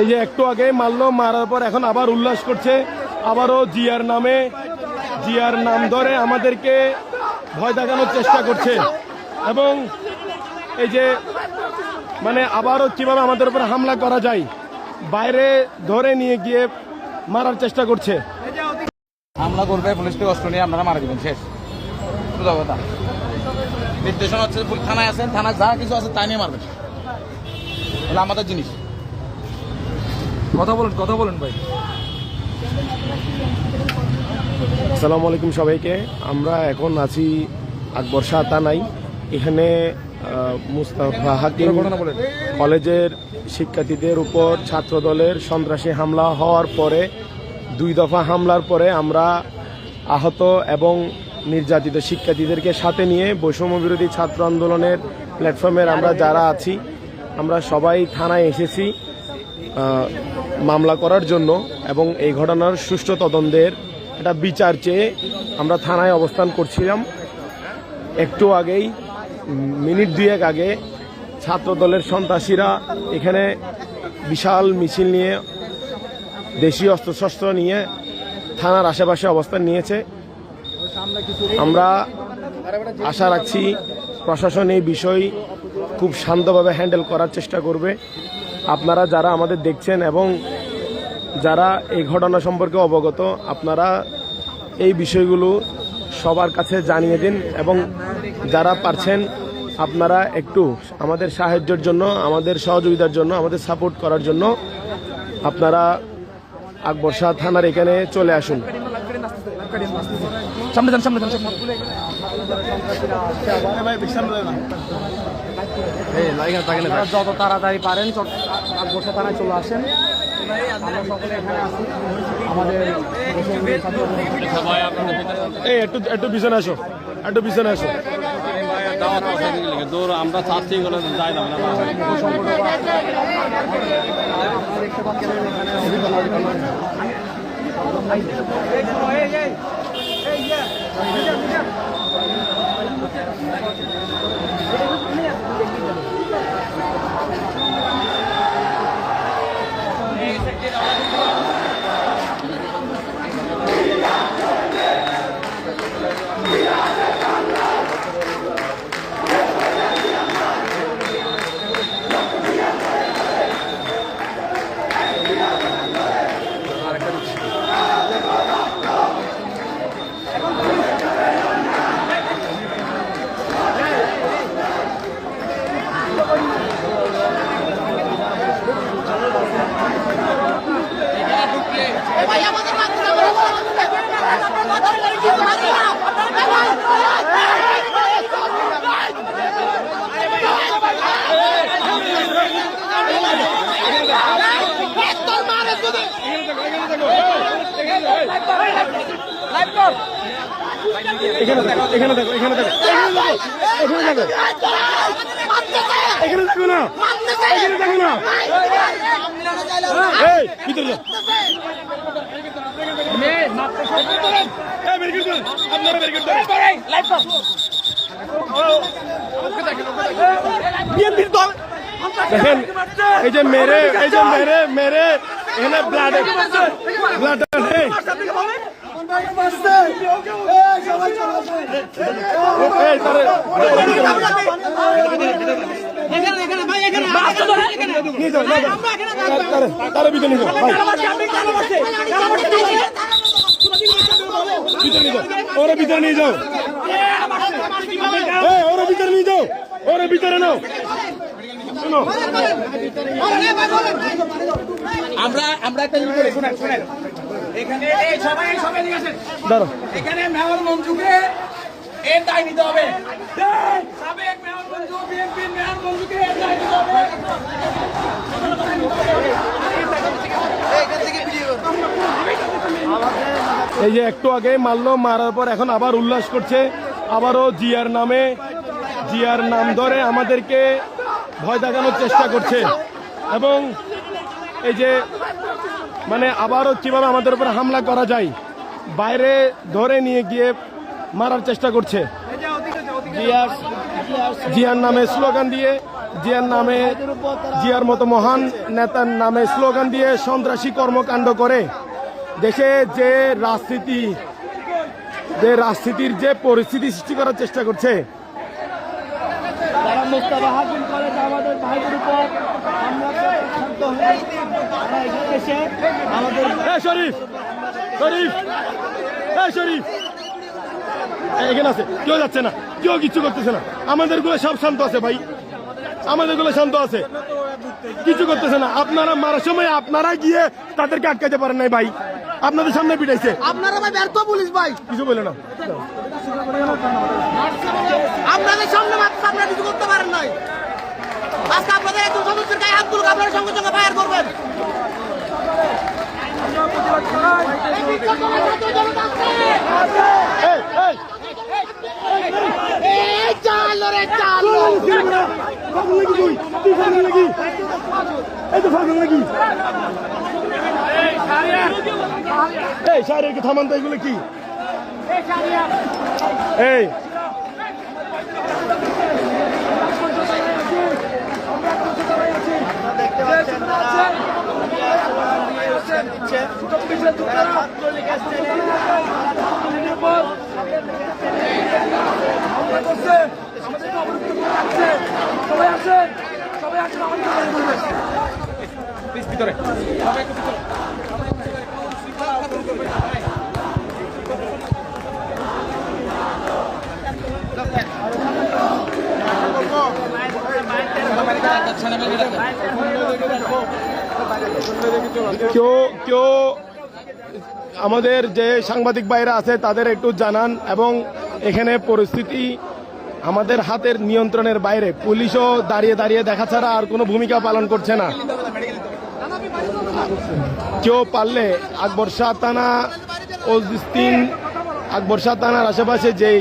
এই যে একটু আগে মারলো মারার পর এখন আবার উল্লাস করছে। আবারও জিয়ার নামে জিয়ার নাম ধরে আমাদেরকে ভয় দেখানোর চেষ্টা করছে। এবং এই যে মানে আবারও কীভাবে আমাদের উপর হামলা করা যায় বাইরে ধরে নিয়ে গিয়ে মারার চেষ্টা করছে। হামলা করবে পুলিশকে অস্ত্র নিয়ে আপনারা মারা দিবেন শেষ। সোজা কথা। নির্দেশনা হচ্ছে থানায় আছেন থানায় যা কিছু আছে তাই নিয়ে মারবেন। এটা আমাদের জিনিস। কথা বলুন কথা বলুন ভাই। আসসালামু আলাইকুম সবাইকে। আমরা এখন আছি আকবর শাহ তানাই এখানে মুস্তাফা হাকিম কলেজের শিক্ষার্থীদের উপর ছাত্রদলের সন্ত্রাসী হামলা হওয়ার পরে দুই দফা হামলার পরে আমরা আহত এবং নির্যাতিত শিক্ষার্থীদেরকে সাথে নিয়ে বৈষম্য বিরোধী ছাত্র আন্দোলনের প্ল্যাটফর্মের আমরা যারা আছি, আমরা সবাই থানায় এসেছি মামলা করার জন্য এবং এই ঘটনার সুষ্ঠু তদন্তের একটা বিচার চেয়ে আমরা থানায় অবস্থান করছিলাম। একটু আগেই, মিনিট দুয়েক আগে ছাত্র দলের সন্ত্রাসীরা এখানে বিশাল মিছিল নিয়ে দেশীয় অস্ত্রশস্ত্র নিয়ে থানার আশেপাশে অবস্থান নিয়েছে। আমরা আশা রাখছি প্রশাসন এই বিষয় খুব শান্তভাবে হ্যান্ডেল করার চেষ্টা করবে। আপনারা যারা আমাদের দেখছেন এবং যারা এই ঘটনা সম্পর্কে অবগত, আপনারা এই বিষয়গুলো সবার কাছে জানিয়ে দিন এবং যারা পারছেন, আপনারা একটু আমাদের সাহায্যের জন্য, আমাদের সহযোগিতার জন্য, আমাদের সাপোর্ট করার জন্য আপনারা আকবর শাহ থানার এখানে চলে আসুন। সামনে যান সামনে যান যত তাড়াতাড়ি পারেন বসে থানায় চলে আসেন। আমরা সকলে এখানে আছি। আমাদের বৈষম্য ছাত্র একটু একটু পিছনে আসো। একটু পিছনে আসো। দৌড় আমরা চাচ্ছি এগুলো যাই না দেখতে এখানে অভিযান ভাই আমাদের মাধ্যমে আমরা তোর মারে যদি এখানে এখানে এখানে এখানে এই দেখেন, এই যে মেরে, এই যে মেরে মেরে, এখানে ব্লাড ব্লাড ভিতরে নিয়ে যাও ওরা ভিতরে নিয়ে যাও ওরা ভিতরে নিয়ে যাও ওরা ভিতরে নাও আমরা আমরা একটা জিনিস বলি শুনেন শুনেন এখানে এই সবাই সবাই ঠিক আছে দাঁড়ো এখানে মেয়র মঞ্জুকে এর দায় নিতে হবে। সাবেক মেয়র মঞ্জু বিএনপির মেয়র মঞ্জুকে এর দায় নিতে হবে। এই যে একটু আগে মারলো মারার পর এখন আবার উল্লাস করছে। আবারও জিয়ার নামে জিয়ার নাম ধরে আমাদেরকে ভয় দেখানোর চেষ্টা করছে। এবং এই যে মানে আবারও কীভাবে আমাদের উপর হামলা করা যায়, বাইরে ধরে নিয়ে গিয়ে মারার চেষ্টা করছে। জিয়ার নামে স্লোগান দিয়ে, জিয়ার নামে জিয়ার মতো মহান নেতার নামে স্লোগান দিয়ে সন্ত্রাসী কর্মকাণ্ড করে। দেশে যে রাজনীতি, যে রাজনীতির যে পরিস্থিতি সৃষ্টি করার চেষ্টা করছে। আমাদের উপর হামলা শরীফ শরীফ শরীফ। এখানে আছে কেউ যাচ্ছে না কেউ কিচ্ছু করতেছে না। আমাদেরগুলো সব শান্ত আছে ভাই। আমাদেরগুলো শান্ত আছে। কিছু করতেছে না। আপনারা মারার সময় আপনারা গিয়ে তাদেরকে আটকাতে পারেন নাই ভাই। আপনাদের সামনে পিটাইছে। আপনারা ভাই ব্যর্থ পুলিশ ভাই। কিছু বলে না। আপনাদের সামনে আপনারা কিছু করতে পারেন নাই। আজকে আপনাদের একজন সদস্যের গায়ে হাত তুলুক আপনারা সঙ্গে সঙ্গে ফায়ার করবেন এই সমাবেশ ছাত্র জনতা আছে। এই, এই, এই চালো রে চালো পাগল নাকি তুই? তুই পাগল নাকি? এই তো পাগল নাকি? এই শাহরিয়ারকে থামান তো এগুলো কি এই সবাই আসেন সবাই আসেন আমাদের ভিতরে কেউ কেউ আমাদের যে সাংবাদিক ভাইরা আছে, তাদের একটু জানান এবং এখানে পরিস্থিতি আমাদের হাতের নিয়ন্ত্রণের বাইরে। পুলিশও দাঁড়িয়ে দাঁড়িয়ে দেখা ছাড়া আর কোনো ভূমিকা পালন করছে না। কেউ পারলে আকবর শাহ থানা আকবর শাহ থানার আশেপাশে যেই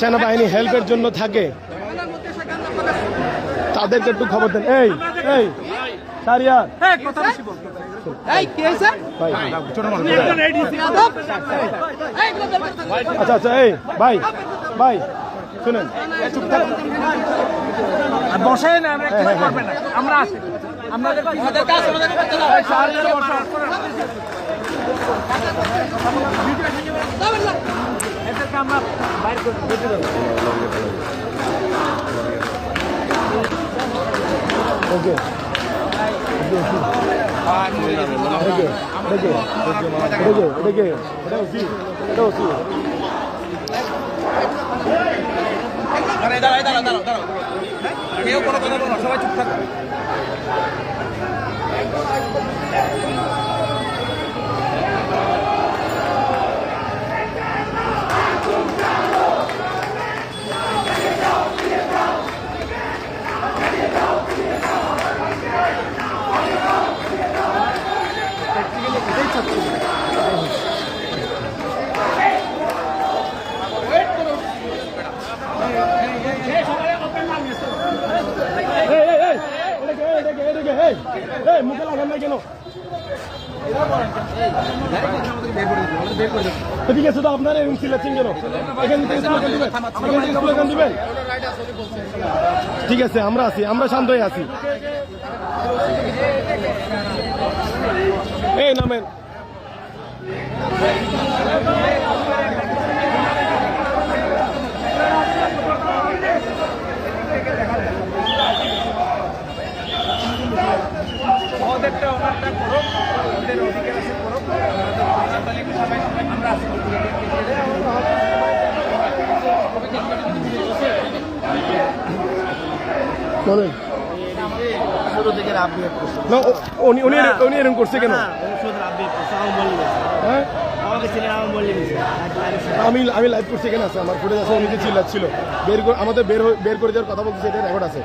সেনাবাহিনী হেল্পের জন্য থাকে তাদেরকে একটু খবর দেন। এই এই সারিয়ার এই কি হয়েছে? ভাই। যাদব? এইগুলো বের করতে হবে। আচ্ছা আচ্ছা এই ভাই ভাই শুনেন। বসেন আমরা কিছু করবেন না। আমরা আছি। আমাদের কাজ আমাদের করতে হবে যাবেন না। এদেরকে আমরা বাইর করে ওকে দাঁড়াও দাঁড়াও দাঁড়াও দাঁড়াও কেউ কোনো কথা বলো সবাই চুপ থাকো এই এই এই এটাকে এটাকে এটাকে এই এই মুখে লাগান না কেন আছে তো আপনারা এরকম চিল্লাচ্ছেন কেন? এখান থেকে স্লোগান দিবেন। ঠিক আছে, আমরা আছি, আমরা শান্ত হয়ে আছি। এই নামেন। বলেন শুরু থেকে আপডেট করছে না উনি উনি এরকম- উনি এরকম করছে কেন? আমি হ্যাঁ? আমি আমি আমি লাইভ করছি আছে? আমার ফুটেজ আছে উনি যে চিল্লাচ্ছিল। বের করে আমাদের বের হয়ে- বের করে যাওয়ার কথা বলছি এটা রেকর্ড আছে।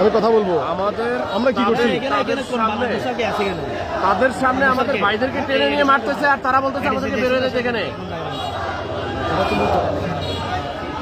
আমি কথা বলব? আমাদের আমরা কি করছি? তাদের সামনে আমাদের ভাইদেরকে টেনে নিয়ে মারতেছে আর তারা বলতেছে আমাদেরকে বের হয়ে যেতে এখানে।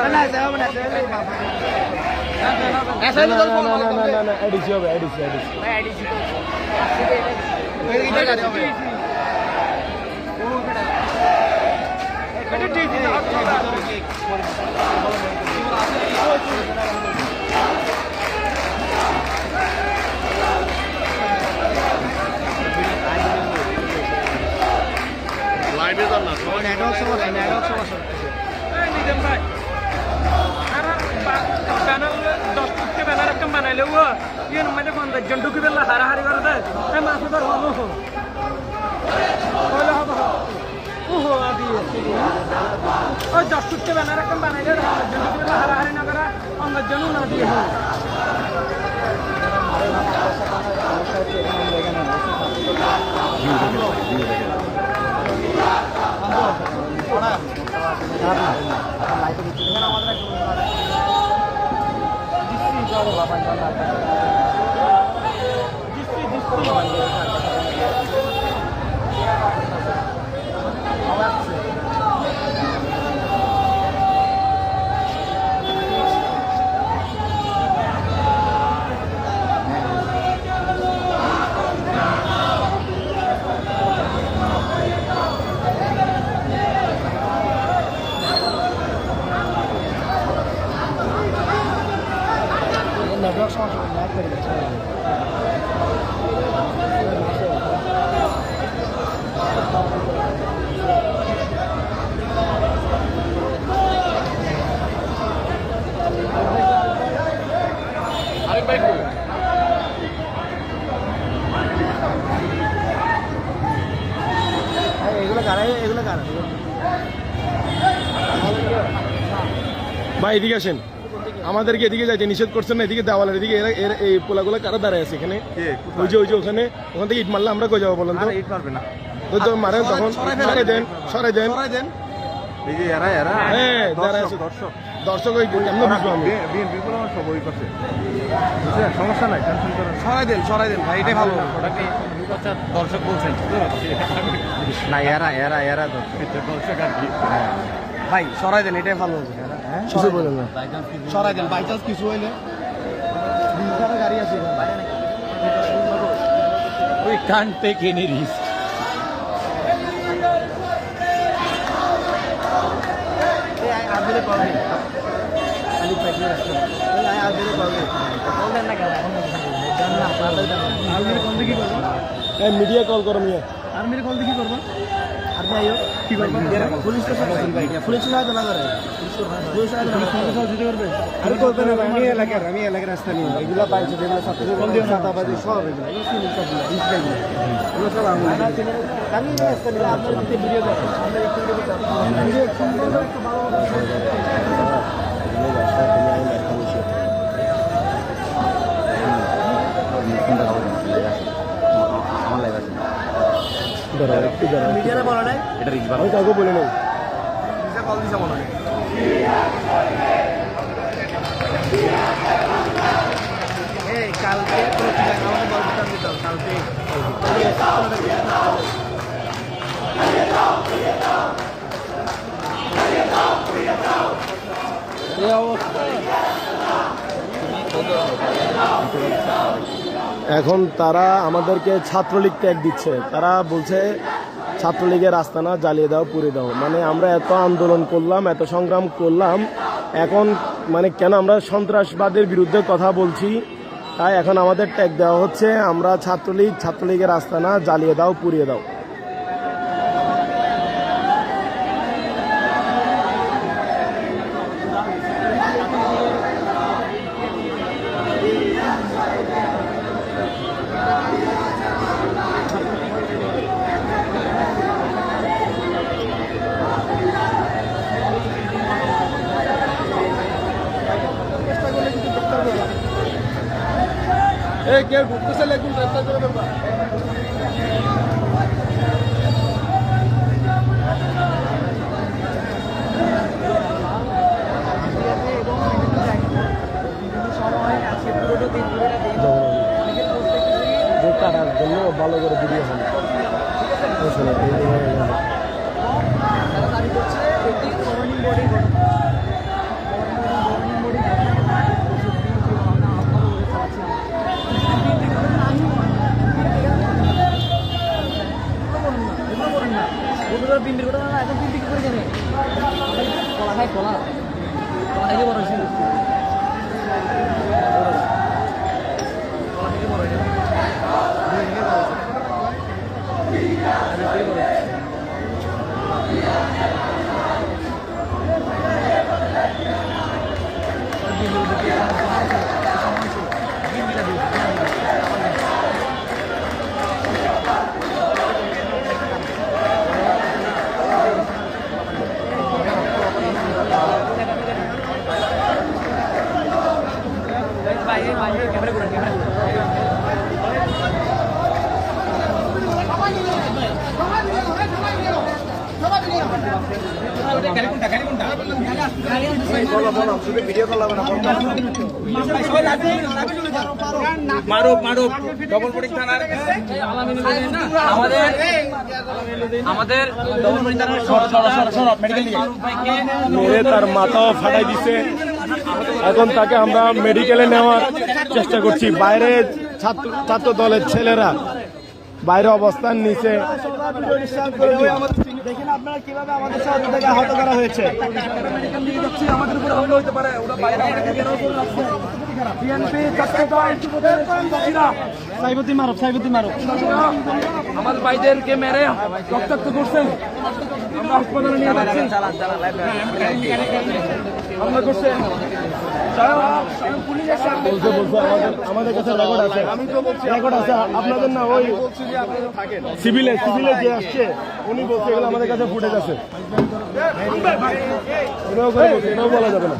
বালের থানা আমার আরিফ ভাই বল। না না না না না না না এডিসি হবে এডিসি এডিসি ব্যানার দশ ফুটকে ব্যানার একটা বানাইলে ও ইয়ে মানে পঞ্চাশ জন ঢুকি পেলে হারাহারি করে দেয় এই মাছ ধর হলো ওহো আদি। ওই দশ ফুটকে ব্যানার একটা বানাইলে পঞ্চাশ জন ঢুকি পেলে হারাহারি না করে পঞ্চাশ জনও না দিয়ে হয়। বাবা ভাই এদিকে আসেন। আমাদেরকে এদিকে যাইতে নিষেধ করছেন না এদিকে দেওয়ালের এদিকে এরা এরা এই পোলাগুলো কারা দাঁড়ায় আছে এখানে? ওই যে ওই যে ওখানে ওখান থেকে ইট মারলে আমরা কই যাব বলেন তো? ইট পারবে না। তো মারেন তখন সরাই দেন সরাই দেন। দেন। এই যে এরা এরা। হ্যাঁ দাঁড়ায় আছে। দর্শক। দর্শক ওই কেমন বুঝব আমি বিএনপি গুলো আমার সব ওই পাশে সমস্যা নাই টেনশন করেন সরাই দেন সরাই দেন ভাই এটাই ভালো দর্শক বলছেন না এরা এরা এরা দর্শক আর কি ভাই সরাই দেন এটাই ভালো হবে কিছু বলেন না সরাই দেন বাই চান্স কিছু হইলে গাড়ি আছে We can't take any risk. Media call করো মিয়া আর্মির কল কি করব আর্মি আইও কি করব পুলিশ স্টেশন পুলিশ সহায়তা না করে পুলিশ সহায়তা না সহযোগিতা করবে আমি করবে না আমি এলাকার আমি এলাকার রাস্তা নিয়ে এগুলো পাইছে যেগুলো ছাত্রদের ছাতাবাদী সব এগুলো এগুলো সব এগুলো এগুলো সব আমি আমি রাস্তা নিয়ে আপনার ভিডিও দেখো দাঁড়াও একটু দাঁড়াও মিডিয়ারে বলা নাই আমি কাউকে বলে নেই। কল দিছে মনে হয় কালকে কোনো ঠিক আছে আমাকে বলতে কালকে। এখন তারা আমাদেরকে ছাত্রলীগ ত্যাগ দিচ্ছে। তারা বলছে, ছাত্রলীগের রাস্তা আস্তানা জ্বালিয়ে দাও, পুড়ে দাও। মানে আমরা এত আন্দোলন করলাম, এত সংগ্রাম করলাম, এখন মানে কেন আমরা সন্ত্রাসবাদের বিরুদ্ধে কথা বলছি? তাই এখন আমাদের ট্যাগ দেওয়া হচ্ছে, আমরা ছাত্রলীগ, ছাত্রলীগের রাস্তা আস্তানা জ্বালিয়ে দাও, পুড়িয়ে দাও এই কেউ ঢুকতেছে লেগুন গ্রেফতার করে দেবা ভালো করে ভিডিও হবে বুঝলে, এই যে- তারা দাবি করছে এটি গভর্নিং বডি ঘটনা গভর্নিং বডি ঘটনা বিন্দির ঘটনা না, এখন বিন্দি কি করে জানে কলা খাই কলা। কলা খাইতে বড় হয়েছিল কলা খাইতে বড় হয়েছিল বাইরে বাইরে ক্যামেরা করে ক্যামেরা করে মারুক মারুক ডবল থানার আমাদের আমাদের ডবল থানার মেরে তার মাথাও ফাটাই দিছে। এখন তাকে আমরা মেডিকেলে নেওয়ার চেষ্টা করছি। বাইরে ছাত্র ছাত্র দলের ছেলেরা বাইরে অবস্থান নিচে দেখেন আমাদের করা হয়েছে আমাদের উপরে হামলা হতে পারে ওরা বাইরে আমাদেরকে ঘেরাও করে রাখছে বিএনপি সাইবুদ্দিন মারুফ সাইবুদ্দিন মারুফ। আমাদের ভাইদেরকে মেরে রক্তাক্ত করছেন। আমরা হাসপাতালে নিয়ে যাচ্ছি। হামলা করছে। আমাদের কাছে রেকর্ড আছে। রেকর্ড আছে। আপনাদের না ওই সিভিলে সিভিলে যে আসছে উনি বলছে এগুলো আমাদের কাছে ফুটেজ আছে। এটাও বলা যাবে না।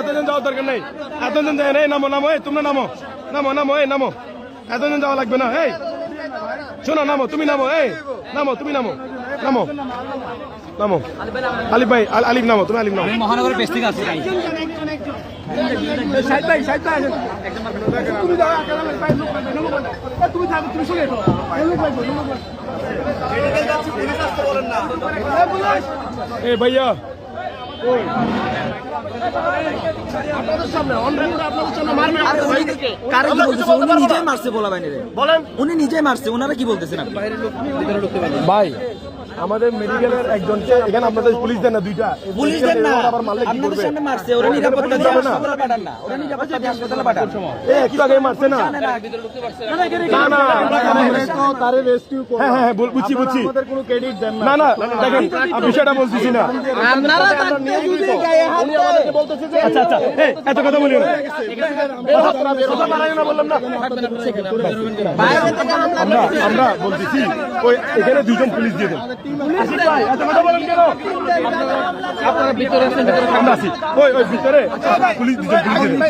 এতজন যাওয়ার দরকার নেই। এতজন যায় এই নামো নামো এই তোমরা নামো। নামো নামো এই নামো। এতজন যাওয়া লাগবে না। এই শোনো নামো তুমি নামো এই নামো তুমি নামো। নামো। নামো। আলিফ ভাই আল- আলিফ নামো তুমি আলিফ নামো। মহানগরের বেশ থেকে আছে এ ভাইয়া। উনি মারছে বলা বাইনে বলেন। উনি নিজেই মারছে ওনারা কি বলতেছেন ভাই আমাদের মেডিকেলের একজনকে এখানে আপনাদের পুলিশ দেন না দুইটা। পুলিশ দেন না। আবার মারলে কি করবে? সামনে মারছে ওরা নিরাপত্তা দিয়ে হাসপাতালে পাঠান না। ওরা নিরাপত্তা দিয়ে হাসপাতালে পাঠান। এ একটু আগে মারছে না? না। না হ্যাঁ হ্যাঁ হ্যাঁ। বল- বুঝছি বুঝছি। না। না দেখেন আমি বিষয়টা বলতেছি না। উনি আমাদেরকে বলতেছে যে আচ্ছা আচ্ছা। এই এত কথা। কথা না। আমরা আমরা বলতেছি ওই এখানে দুজন পুলিশ দিয়ে দেন। এত কথা বলেন কেন আপনারা ভিতরে আমরা আছি। ওই ওই ভিতরে পুলিশ দুজন পুলিশ দিয়ে দেন।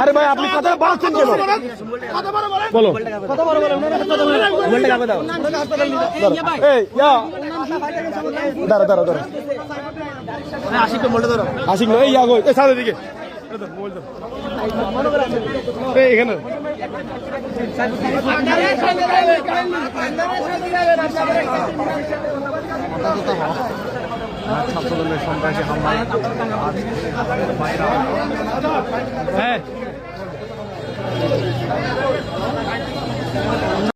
আরে ভাই আপনি কথা বলছেন কেন? বলো। এই ইয়া দাঁড়া দাঁড়া দাঁড়া। আশিক নয় এই আগো এই সাদের দিকে। এখানে। ছাত্রদলের সন্ত্রাসী